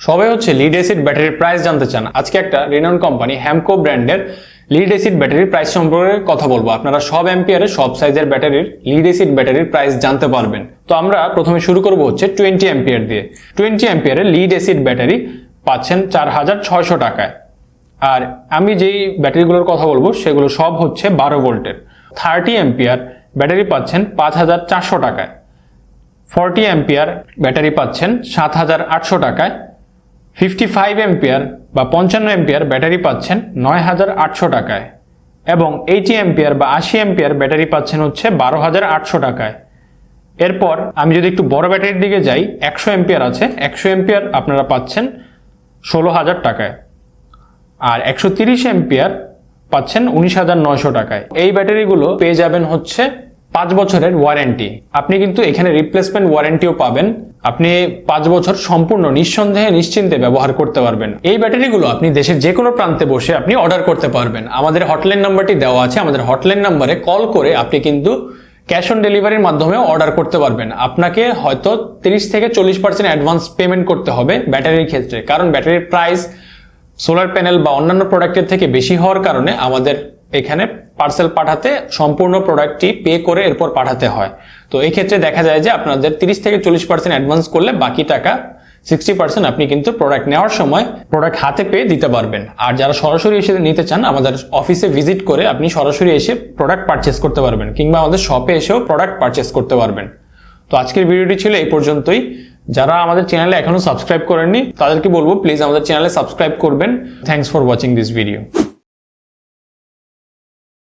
সবাই হচ্ছে lead acid ব্যাটারির প্রাইস জানতে চান। আজকে একটা রিনাউন কোম্পানি হ্যামকো ব্র্যান্ডের লিড অ্যাসিড ব্যাটারির প্রাইস সম্পর্কে কথা বলব। আপনারা সব অ্যাম্পিয়ারের সব সাইজের ব্যাটারির লিড অ্যাসিড ব্যাটারির প্রাইস জানতে পারবেন। তো আমরা প্রথমে শুরু করব হচ্ছে টোয়েন্টি অ্যাম্পিয়ার দিয়ে। টোয়েন্টি অ্যাম্পিয়ারের লিড অ্যাসিড ব্যাটারি পাচ্ছেন চার হাজার ছয়শো টাকায়। আর আমি যেই ব্যাটারিগুলোর কথা বলব, সেগুলো সব হচ্ছে বারো ভোল্টের। থার্টি অ্যাম্পিয়ার ব্যাটারি পাচ্ছেন পাঁচ হাজার চারশো টাকায়। ফর্টি অ্যাম্পিয়ার ব্যাটারি পাচ্ছেন সাত হাজার আটশো টাকায়। ফিফটি ফাইভ এম্পিয়ার বা পঞ্চান্ন এম্পিয়ার ব্যাটারি পাচ্ছেন নয় হাজার আটশো টাকায় এবং এইটি এম্পিয়ার বা আশি এম্পিয়ার ব্যাটারি পাচ্ছেন হচ্ছে বারো হাজার আটশো টাকায়। এরপর আমি যদি একটু বড় ব্যাটারির দিকে যাই, একশো এম্পিয়ার আছে। একশো এম্পিয়ার আপনারা পাচ্ছেন ষোলো হাজার টাকায়। আর একশো তিরিশ এম্পিয়ার পাচ্ছেন উনিশ হাজার নয়শো টাকায়। এই ব্যাটারিগুলো পেয়ে যাবেন হচ্ছে পাঁচ বছরের ওয়ারেন্টি আপনি কিন্তু এখানে রিপ্লেসমেন্ট ওয়ারেন্টিও পাবেন। আপনি পাঁচ বছর সম্পূর্ণ নিঃসন্দেহে নিশ্চিন্তে ব্যবহার করতে পারবেন। এই ব্যাটারিগুলো আপনি দেশের যে কোনো প্রান্তে বসে আপনি অর্ডার করতে পারবেন। আমাদের হটলাইন নাম্বারটি দেওয়া আছে। আমাদের হটলাইন নাম্বারে কল করে আপনি কিন্তু ক্যাশ অন ডেলিভারির মাধ্যমেও অর্ডার করতে পারবেন। আপনাকে হয়তো তিরিশ থেকে চল্লিশ পার্সেন্ট অ্যাডভান্স পেমেন্ট করতে হবে ব্যাটারির ক্ষেত্রে। কারণ ব্যাটারির প্রাইস সোলার প্যানেল বা অন্যান্য প্রোডাক্টের থেকে বেশি হওয়ার কারণে আমাদের এখানে পার্সেল পাঠাতে সম্পূর্ণ প্রোডাক্টটি পে করে এরপর পাঠাতে হয়। তো এই ক্ষেত্রে দেখা যায় যে আপনাদের তিরিশ থেকে চল্লিশ পার্সেন্ট অ্যাডভান্স করলে বাকি টাকা সিক্সটি পার্সেন্ট আপনি কিন্তু প্রোডাক্ট নেওয়ার সময় প্রোডাক্ট হাতে পেয়ে দিতে পারবেন। আর যারা সরাসরি এসে নিতে চান, আমাদের অফিসে ভিজিট করে আপনি সরাসরি এসে প্রোডাক্ট পারচেস করতে পারবেন, কিংবা আমাদের শপে এসেও প্রোডাক্ট পারচেস করতে পারবেন। তো আজকের ভিডিওটি ছিল এই পর্যন্তই। যারা আমাদের চ্যানেলে এখনও সাবস্ক্রাইব করেননি, তাদেরকে বলব প্লিজ আমাদের চ্যানেলে সাবস্ক্রাইব করবেন। Thanks for watching this video